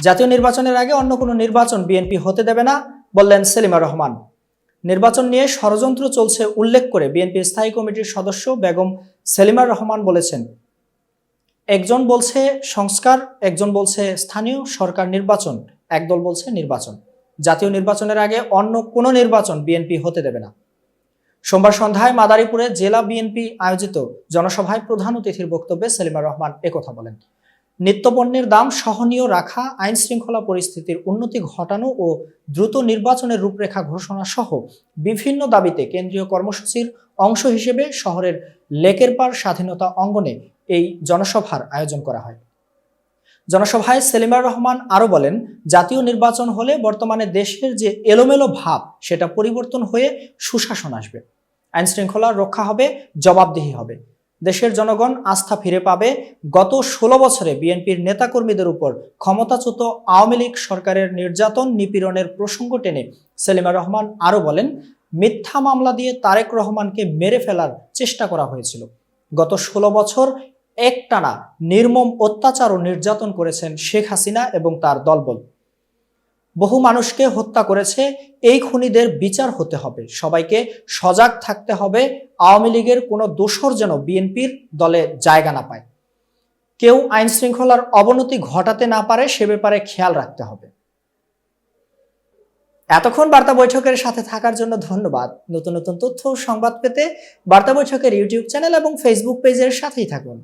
জাতীয় নির্বাচনের আগে অন্য কোনো নির্বাচন বিএনপি হতে দেবে না, বললেন সেলিমা রহমান। নির্বাচন নিয়ে ষড়যন্ত্র চলছে উল্লেখ করে বিএনপি স্থায়ী কমিটির সদস্য বেগম সেলিমা রহমান বলেছেন। একজন বলছে সংস্কার, একজন বলছে স্থানীয় সরকার নির্বাচন, একদল বলছে নির্বাচন। জাতীয় নির্বাচনের আগে অন্য কোনো নির্বাচন বিএনপি হতে দেবে না। সোমবার সন্ধ্যায় মাদারীপুরে জেলা বিএনপি আয়োজিত জনসভায় প্রধান অতিথির বক্তব্যে সেলিমা রহমান একথা বলেন। নিত্যপণ্যের দাম সহনীয় রাখা আইন শৃঙ্খলা পরিস্থিতির উন্নতি ঘটানো ও দ্রুত নির্বাচনের রূপরেখা ঘোষণা সহ বিভিন্ন দাবিতে কেন্দ্রীয় কর্মসূচির অংশ হিসেবে শহরের লেকের পার স্বাধীনতা অঙ্গনে এই জনসভার আয়োজন করা হয়। জনসভায় সেলিমার রহমান আরও বলেন, জাতীয় নির্বাচন হলে বর্তমানে দেশের যে এলোমেলো ভাব, সেটা পরিবর্তন হয়ে সুশাসন আসবে। আইন শৃঙ্খলা রক্ষা হবে, জবাবদিহি হবে। দেশের জনগণ আস্থা ফিরে পাবে। গত ষোলো বছরে বিএনপির নেতাকর্মীদের উপর ক্ষমতাচ্যুত আওয়ামী লীগ সরকারের নির্যাতন নিপীড়নের প্রসঙ্গ টেনে সেলিমা রহমান আরও বলেন, মিথ্যা মামলা দিয়ে তারেক রহমানকে মেরে ফেলার চেষ্টা করা হয়েছিল। গত ষোলো বছর একটানা নির্মম অত্যাচার ও নির্যাতন করেছেন শেখ হাসিনা এবং তার দলবল। বহু মানুষকে হত্যা করেছে, এই খুনিদের বিচার হতে হবে। সবাইকে সজাগ থাকতে হবে, আওয়ামী লীগের কোনো দোষর যেন বিএনপির দলে জায়গা না পায়। কেউ আইন শৃঙ্খলার অবনতি ঘটাতে না পারে, সে ব্যাপারে খেয়াল রাখতে হবে। এতক্ষণ বার্তা বৈঠকের সাথে থাকার জন্য ধন্যবাদ। নতুন নতুন তথ্য সংবাদ পেতে বার্তা বৈঠকের ইউটিউব চ্যানেল এবং ফেসবুক পেজের সাথেই থাকুন।